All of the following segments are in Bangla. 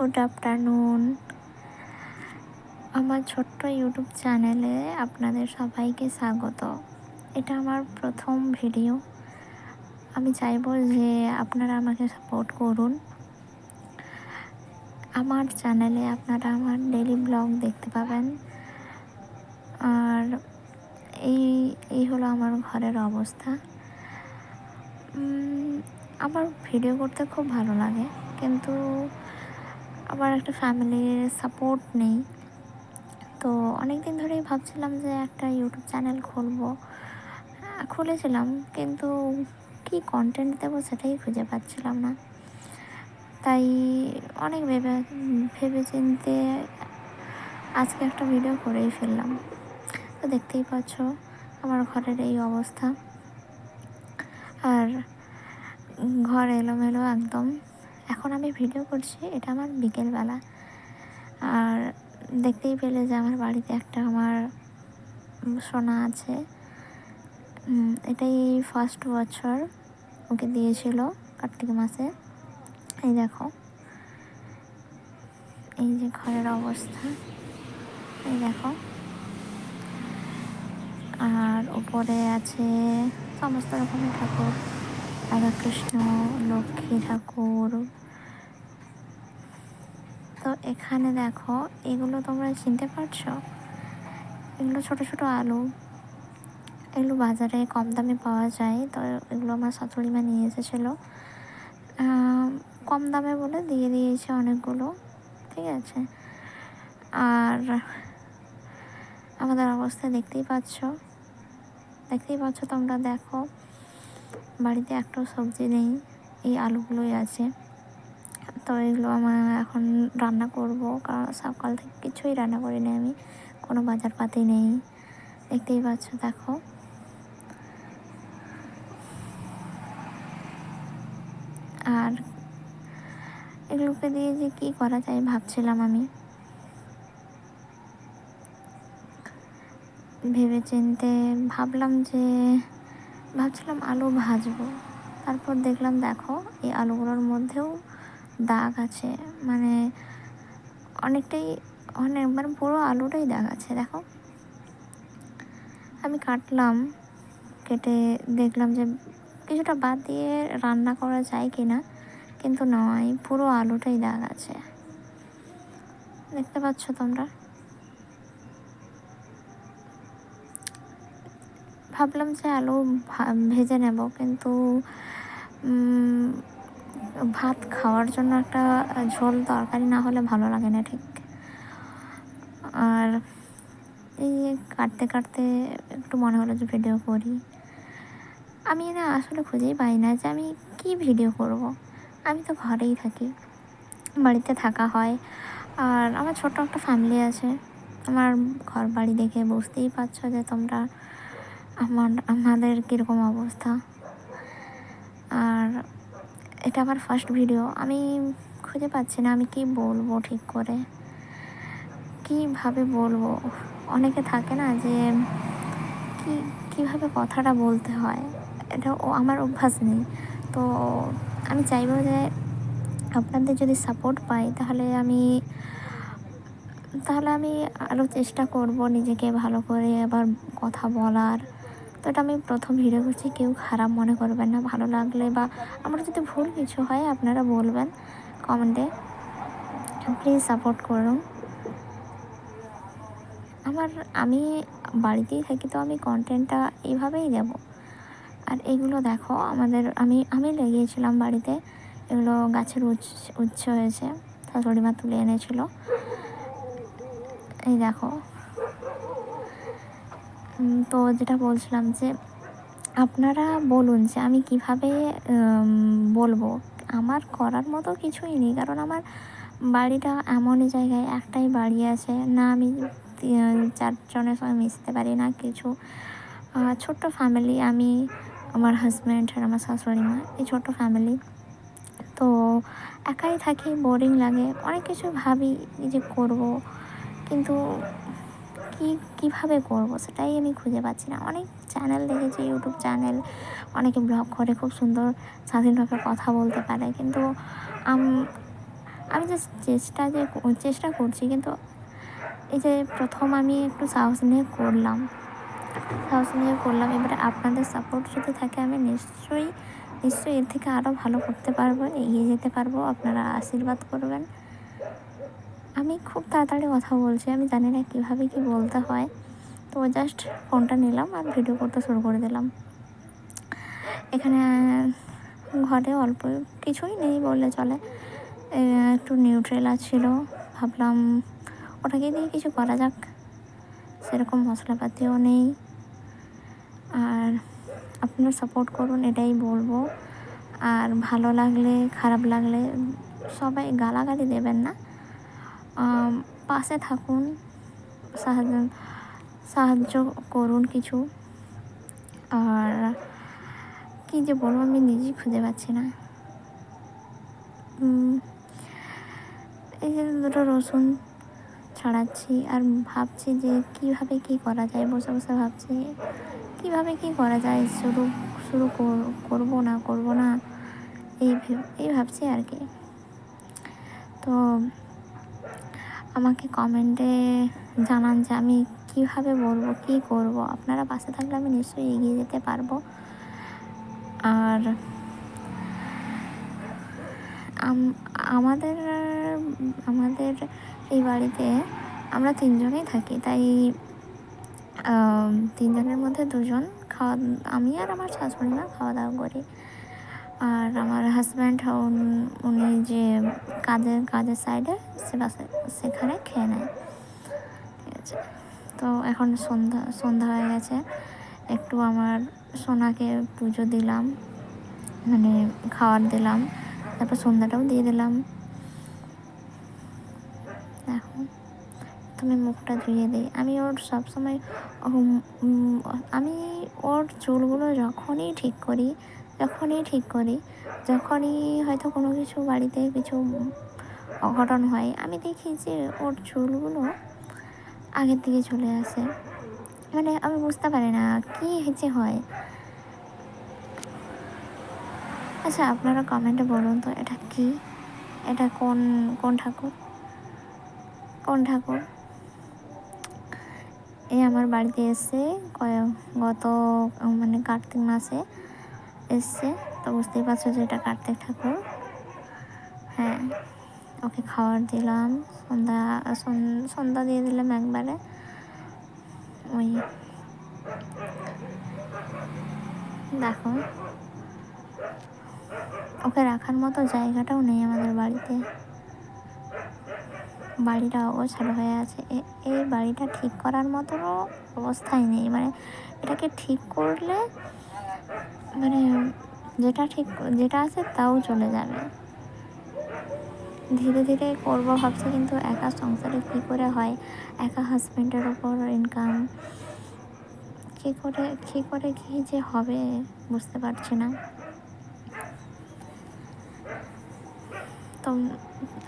গুড আফটারনুন আমার ছোট্ট ইউটিউব চ্যানেলে আপনাদের সবাইকে স্বাগত। এটা আমার প্রথম ভিডিও। আমি চাইব যে আপনারা আমাকে সাপোর্ট করুন। আমার চ্যানেলে আপনারা আমার ডেলি ব্লগ দেখতে পাবেন। আর এই এই হলো আমার ঘরের অবস্থা। আমার ভিডিও করতে খুব ভালো লাগে। কিন্তু আমার একটা ফ্যামিলির সাপোর্ট নেই। তো অনেক দিন ধরেই ভাবছিলাম যে একটা ইউটিউব চ্যানেল খুলবো। খুলেছিলাম, কিন্তু কি কন্টেন্ট দেবো সেটাই খুঁজে পাচ্ছিলাম না। তাই অনেক ভেবে ভেবে চিনতে আজকে একটা ভিডিও করেই ফেললাম। তো দেখতেই পাচ্ছ আমার ঘরের এই অবস্থা। আর ঘর এলোমেলো একদম। এখন আমি ভিডিও করছি, এটা আমার বিকেলবেলা। আর দেখতেই পেলে যে আমার বাড়িতে একটা আমার সোনা আছে। এটাই ফার্স্ট বছর ওকে দিয়েছিল কার্তিক মাসে। এই দেখো। এই যে ঘরের অবস্থা। এই দেখো। আর উপরে আছে সমস্ত রকমের ঠাকুর। রাধাকৃষ্ণ, লক্ষ্মী ঠাকুর তো এখানে দেখো, এগুলো তোমরা চিনতে পারছ? এগুলো ছোট ছোট আলু। এগুলো বাজারে কম দামে পাওয়া যায়, তো এগুলো আমার শাশুড়ি মা নিয়ে এসেছিল। কম দামে বলে দিয়ে দিয়েছে অনেকগুলো, ঠিক আছে? আর আমাদের অবস্থা দেখতেই পাচ্ছ। দেখতেই পাচ্ছ তোমরা, দেখো, বাড়িতে একটাও সবজি নেই, এই আলুগুলোই আছে। তো এগুলো আমার এখন রান্না করব। কারণ সকাল থেকে কিছুই রান্না করিনি আমি। কোনো বাজার পাতি নেই। দেখতেই পাচ্ছ, দেখো। আর এগুলোকে দিয়ে যে কী করা যায় ভাবছিলাম আমি। ভেবে চিনতে ভাবলাম যে, ভাবছিলাম আলু ভাজবো। তারপর দেখলাম, দেখো, এই আলুগুলোর মধ্যেও দাগ আছে মানে অনেকটাই, অনেক মানে পুরো আলুটাই দাগ আছে, দেখো। আমি কাটলাম, কেটে দেখলাম যে কিছুটা বাদ দিয়ে রান্না করা যায় কি না কিন্তু নয়, পুরো আলুটাই দাগ আছে। দেখতে পাচ্ছ তোমরা? ভাবলাম যে আলু ভেজে নেব, কিন্তু ভাত খাওয়ার জন্য একটা ঝোল তরকারি না হলে ভালো লাগে না ঠিক। আর এই কাটতে কাটতে একটু মনে হলো যে ভিডিও করি। আমি না আসলে খুঁজেই পাই না যে আমি কি ভিডিও করব। আমি তো ঘরেই থাকি, বাড়িতে থাকা হয়। আর আমার ছোট্ট একটা ফ্যামিলি আছে। আমার ঘর বাড়ি দেখে বুঝতেই পারছ যে তোমরা আমার, আমাদের কীরকম অবস্থা। আর এটা আমার ফার্স্ট ভিডিও আমি খুঁজে পাচ্ছি না আমি কি বলব ঠিক করে। কীভাবে বলব? অনেকে থাকে না যে কি, কীভাবে কথাটা বলতে হয়? এটা ও আমার অভ্যাস নেই। তো আমি চাইব যে আপনাদের যদি সাপোর্ট পাই, তাহলে আমি তাহলে আমি আরও চেষ্টা করব নিজেকে ভালো করে আবার কথা বলার। তো এটা আমি প্রথম ভিডিও করছি। কেউ খারাপ মনে করবেন না, ভালো লাগলে বা আমার যদি ভুল কিছু হয় আপনারা বলবেন কমেন্টে। প্লিজ সাপোর্ট করুন। আমার, আমি বাড়িতেই থাকি তো আমি কন্টেন্টটা এইভাবেই দেবো। আর এগুলো দেখো, আমাদের, আমি আমি লেগিয়েছিলাম বাড়িতে। এগুলো গাছের উচ্চ উচ্চ হয়েছে। শাশুড়ি মা তুলে এনেছিল। এই দেখো। তো যেটা বলছিলাম যে আপনারা বলুন যে আমি কীভাবে বলব? আমার করার মতো কিছুই নেই। কারণ আমার বাড়িটা এমনই জায়গায়, একটাই বাড়ি আছে। না আমি চারজনের সঙ্গে মিশতে পারি না কিছু। ছোট্ট ফ্যামিলি আমি, আমার হাজব্যান্ড আর আমার শাশুড়ি মা, এই ছোট্ট ফ্যামিলি তো একাই থাকি বোরিং লাগে। অনেক কিছু ভাবি যে করব। কিন্তু কি, কীভাবে করব সেটাই আমি খুঁজে পাচ্ছি না। অনেক চ্যানেল দেখেছি ইউটিউব চ্যানেল অনেকে ব্লগ করে, খুব সুন্দর স্বাধীনভাবে কথা বলতে পারে। কিন্তু আম যে চেষ্টা যে চেষ্টা করছি কিন্তু এই যে প্রথম আমি একটু সাহস নিয়ে করলাম। সাহস নিয়ে করলাম, এবারে আপনাদের সাপোর্ট যদি থাকে আমি নিশ্চয়ই নিশ্চয়ই এর থেকে আরও ভালো করতে পারব, এগিয়ে যেতে পারব। আপনারা আশীর্বাদ করবেন। আমি খুব তাড়াতাড়ি কথা বলছি, আমি জানি না কীভাবে কী বলতে হয়। তো জাস্ট ফোনটা নিলাম আর ভিডিও করতে শুরু করে দিলাম। এখানে ঘরে অল্প কিছুই নেই বললে চলে। একটু নিউট্রেলা ছিল, ভাবলাম ওটাকে দিয়ে কিছু করা যাক। সেরকম মশলাপাতিও নেই। আর আপনারা সাপোর্ট করুন, এটাই বলব। আর ভালো লাগলে, খারাপ লাগলে সবাই গালাগালি দেবেন না। পাশে থাকুন, সাহায্য সাহায্য করুন কিছু। আর কী যে বলব, আমি নিজেই খুঁজে পাচ্ছি না। এই যে দুটো রসুন ছাড়াচ্ছি আর ভাবছি যে কীভাবে কী করা যায়, বসে বসে ভাবছি কীভাবে কী করা যায়, শুরু শুরু কর- করব না করব না, এই এই ভাবছি আর কি। তো আমাকে কমেন্টে জানান যে আমি কীভাবে বলব, কী করব। আপনারা পাশে থাকলে আমি নিশ্চয়ই এগিয়ে যেতে পারব। আর আমাদের আমাদের এই বাড়িতে আমরা তিনজনেই থাকি। তাই তিনজনের মধ্যে দুজন খাওয়া, আমি আর আমার শাশুড়ি মা খাওয়া দাওয়া করি। আর আমার হাজব্যান্ড উনি যে কাজের কাজের সাইডে সেখানে খেয়ে নেয়। ঠিক আছে? তো এখন সন্ধ্যা সন্ধ্যা হয়ে গেছে। একটু আমার সোনাকে পুজো দিলাম মানে খাবার দিলাম, তারপর সন্ধ্যাটাও দিয়ে দিলাম। এখন তুমি মুখটা ধুয়ে দিই। আমি ওর সবসময় আমি ওর চুলগুলো যখনই ঠিক করি যখনই ঠিক করি। যখনই হয়তো কোনো কিছু বাড়িতে কিছু অঘটন হয়, আমি দেখি যে ওর চুলগুলো আগের দিকে চলে আসে। মানে আমি বুঝতে পারি না কী যে হয়। আচ্ছা আপনারা কমেন্টে বলুন তো, এটা কি? এটা কোন কোন ঠাকুর? কোন ঠাকুর? এই আমার বাড়িতে এসে গত মানে কার্তিক মাসে এসছে, তো বুঝতেই পারছ যে এটা কার্তিক ঠাকুর। হ্যাঁ ওকে খাবার দিলাম, সন্ধ্যা, সন- সন্ধ্যা দিয়ে দিলাম একবারে। ওই দেখো, ওকে রাখার মতো জায়গাটাও নেই আমাদের বাড়িতে। বাড়িটা অগোছালো হয়ে আছে। এই বাড়িটা ঠিক করার মতনও অবস্থায় নেই। মানে এটাকে ঠিক করলে মানে যেটা ঠিক, যেটা আছে তাও চলে যাবে। ধীরে ধীরে করব ভাবছি, কিন্তু একা সংসারে কী করে হয়? একা হাজব্যান্ডের ওপর ইনকাম কী করে কী করে, কী যে হবে বুঝতে পারছি না। তো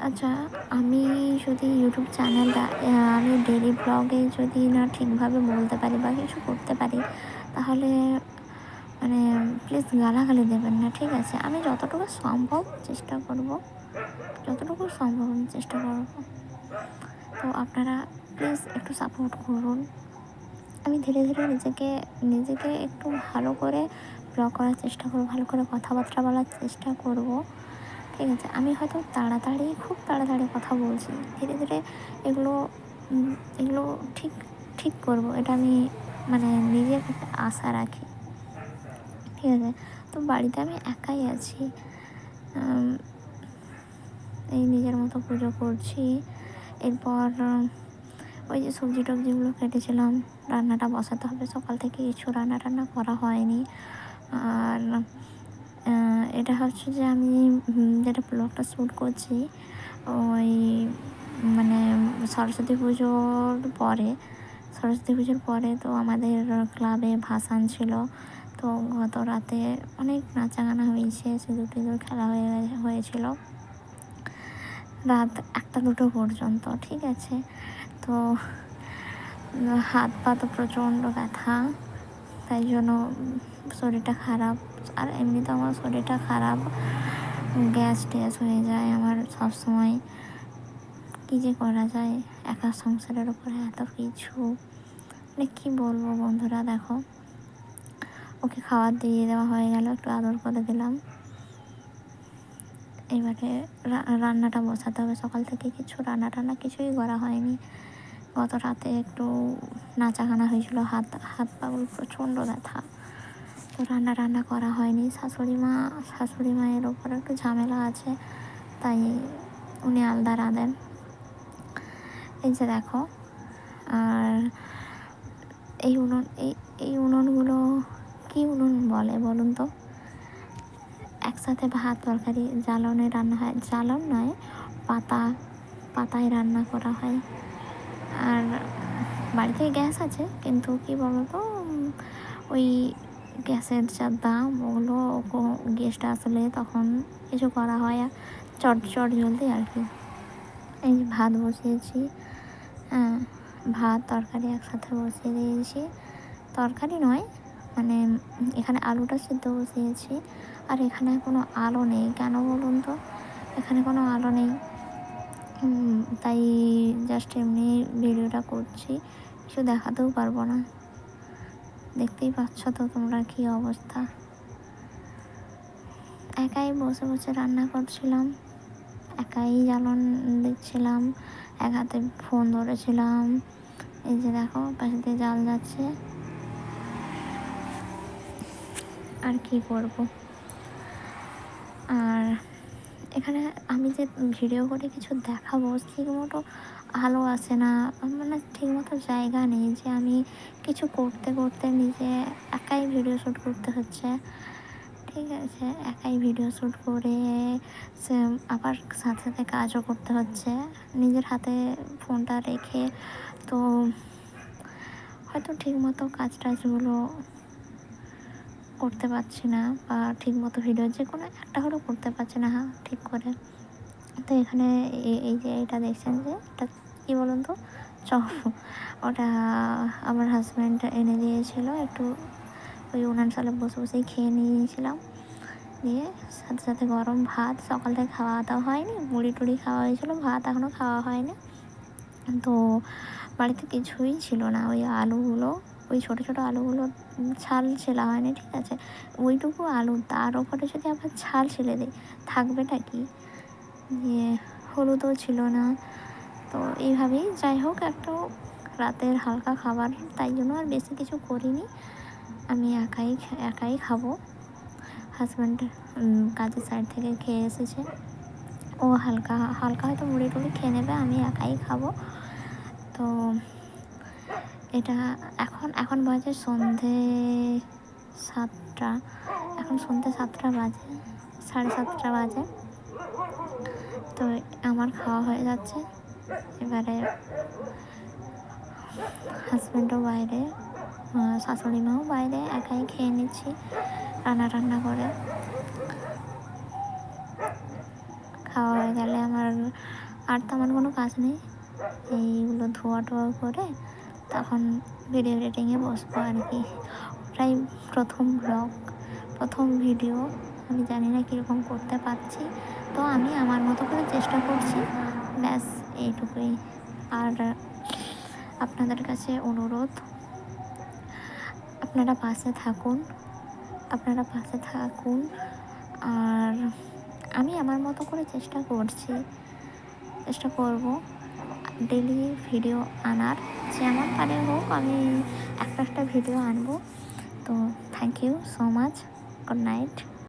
আচ্ছা আমি যদি ইউটিউব চ্যানেলটা আমি ডেলি ব্লগে যদি না ঠিকভাবে বলতে পারি বা কিছু করতে পারি, তাহলে মানে প্লিজ গালাগালি দেবেন না, ঠিক আছে? আমি যতটুকু সম্ভব চেষ্টা করব। যতটুকু সম্ভব আমি চেষ্টা করব। তো আপনারা প্লিজ একটু সাপোর্ট করুন। আমি ধীরে ধীরে নিজেকে নিজেকে একটু ভালো করে ব্লগ করার চেষ্টা করব, ভালো করে কথাবার্তা বলার চেষ্টা করব। ঠিক আছে? আমি হয়তো তাড়াতাড়ি, খুব তাড়াতাড়ি কথা বলছি। ধীরে ধীরে এগুলো এগুলো ঠিক ঠিক করব। এটা আমি মানে নিজের আশা রাখি। ঠিক আছে তো বাড়িতে আমি একাই আছি। এই নিজের মতো পুজো করছি। এরপর, ওই যে সবজি টবজিগুলো কেটেছিলাম, রান্নাটা বসাতে হবে। সকাল থেকে কিছু রান্না টান্না করা হয়নি। আর এটা হচ্ছে যে আমি যেটা ব্লগটা শ্যুট করছি, ওই মানে সরস্বতী পুজোর পরে, সরস্বতী পুজোর পরে তো আমাদের ক্লাবে ভাসান ছিল। তো গত রাতে অনেক নাচা গানা হয়েছে সিঁদুর টিঁদুর খেলা হয়ে হয়েছিল। রাত একটা দুটো পর্যন্ত, ঠিক আছে? তো হাত পা তো প্রচণ্ড ব্যথা, তাই জন্য শরীরটা খারাপ। আর এমনিতে আমার শরীরটা খারাপ, গ্যাস ট্যাস হয়ে যায় আমার সবসময়। কী যে করা যায়? একা সংসারের উপরে এত কিছু। মানে কী বলব বন্ধুরা, দেখো। ওকে খাবার দিয়ে দেওয়া হয়ে গেল, একটু আদর করে দিলাম। এবারে রান্নাটা বসাতে হবে। সকাল থেকে কিছু রান্না টান্না কিছুই করা হয়নি। গত রাতে একটু নাচাগানা হয়েছিল, হাত হাত পাগুলো প্রচণ্ড ব্যথা। তো রান্না রান্না করা হয়নি। শাশুড়ি মা, শাশুড়ি মায়ের ওপর একটু ঝামেলা আছে, তাই উনি আলাদা রাঁধেন। এই যে দেখো, আর এই উনুন, এই এই উনুনগুলো উনুন বলে বলুন তো? একসাথে ভাত, তরকারি জ্বালনে রান্না হয়। জ্বালন নয়, পাতা, পাতায় রান্না করা হয়। আর বাড়িতে গ্যাস আছে, কিন্তু কি বলতো? ওই গ্যাসের যা দাম, ওগুলো গ্যাসটা আসলে তখন কিছু করা হয় চট চট জলদি আর কি। এই ভাত বসিয়েছি হ্যাঁ ভাত, তরকারি একসাথে বসিয়ে দিয়েছি। তরকারি নয় মানে এখানে আলুটা সেদ্ধ বসিয়েছি। আর এখানে কোনো আলো নেই। কেন বলুন তো? এখানে কোনো আলো নেই। তাই জাস্ট এমনি ভিডিওটা করছি। কিছু দেখাতেও পারব না। দেখতেই পাচ্ছ তো তোমরা কী অবস্থা? একাই বসে বসে রান্না করছিলাম। একাই জ্বালন দিচ্ছিলাম। এক হাতে ফোন ধরেছিলাম। এই যে দেখো, পাশে দিয়ে জাল যাচ্ছে। আর কি করব? আর এখানে আমি যে ভিডিও করে কিছু দেখাবো, ঠিক মতো আলো আসে না মানে ঠিক মতো জায়গা নেই যে আমি কিছু করতে করতে নিজে একাই ভিডিও শ্যুট করতে হচ্ছে। ঠিক আছে, একাই ভিডিও শ্যুট করে সে আবার সাথে সাথে কাজও করতে হচ্ছে। নিজের হাতে ফোনটা রেখে তো হয়তো ঠিক মতো কাজ টাজগুলো করতে পারছি না বা ঠিক মতো ভিডিও যে কোনো একটা হলেও করতে পারছি না হ্যাঁ ঠিক করে। তো এখানে এই যে এটা দেখছেন যে এটা কী বলুন তো? চপ। ওটা আমার হাজব্যান্ড এনে দিয়েছিল, একটু ওই উনান সালে বসে বসেই খেয়ে নিয়েছিলাম। দিয়ে সাথে সাথে গরম ভাত, সকাল থেকে খাওয়া দাওয়া হয়নি, মুড়ি টুড়ি খাওয়া হয়েছিল, ভাত এখনও খাওয়া হয়নি। তো বাড়িতে কিছুই ছিল না, ওই আলুগুলো ওই ছোটো ছোটো আলুগুলো ছাল ছেলা হয়নি, ঠিক আছে? ওইটুকু আলু, তার ওপরে যদি আবার ছাল ছেলে দিই, থাকবেটা কি? দিয়ে হলুদও ছিল না। তো এইভাবেই যাই হোক, একটু রাতের হালকা খাবার, তাই জন্য আর বেশি কিছু করিনি। আমি একাই একাই খাব। হাজব্যান্ড কাজের সাইড থেকে খেয়ে এসেছে। ও হালকা হালকা হয়তো মুড়ি টুড়ি খেয়ে নেবে, আমি একাই খাব। তো এটা এখন এখন বাজে সন্ধে সাতটা। এখন সন্ধে সাতটা বাজে, সাড়ে সাতটা বাজে। তো আমার খাওয়া হয়ে যাচ্ছে। এবারে হাজব্যান্ডও বাইরে শাশুড়ি মাও বাইরে, একাই খেয়ে নিচ্ছি রান্না টান্না করে। খাওয়া হয়ে গেলে আমার আর তেমন কোনো কাজ নেই। এইগুলো ধোয়া টোয়া করে তখন ভিডিও এডিটিংয়ে বসবো আর কি। ওটাই প্রথম ব্লগ প্রথম ভিডিও আমি জানি না কীরকম করতে পারছি। তো আমি আমার মতো করে চেষ্টা করছি। ব্যাস, এইটুকুই। আর আপনাদের কাছে অনুরোধ, আপনারা পাশে থাকুন, আপনারা পাশে থাকুন। আর আমি আমার মতো করে চেষ্টা করছি, চেষ্টা করব। ডেলি ভিডিও আনার। যেমন পারে হোক, আমি একটা একটা ভিডিও আনব। তো thank you so much good night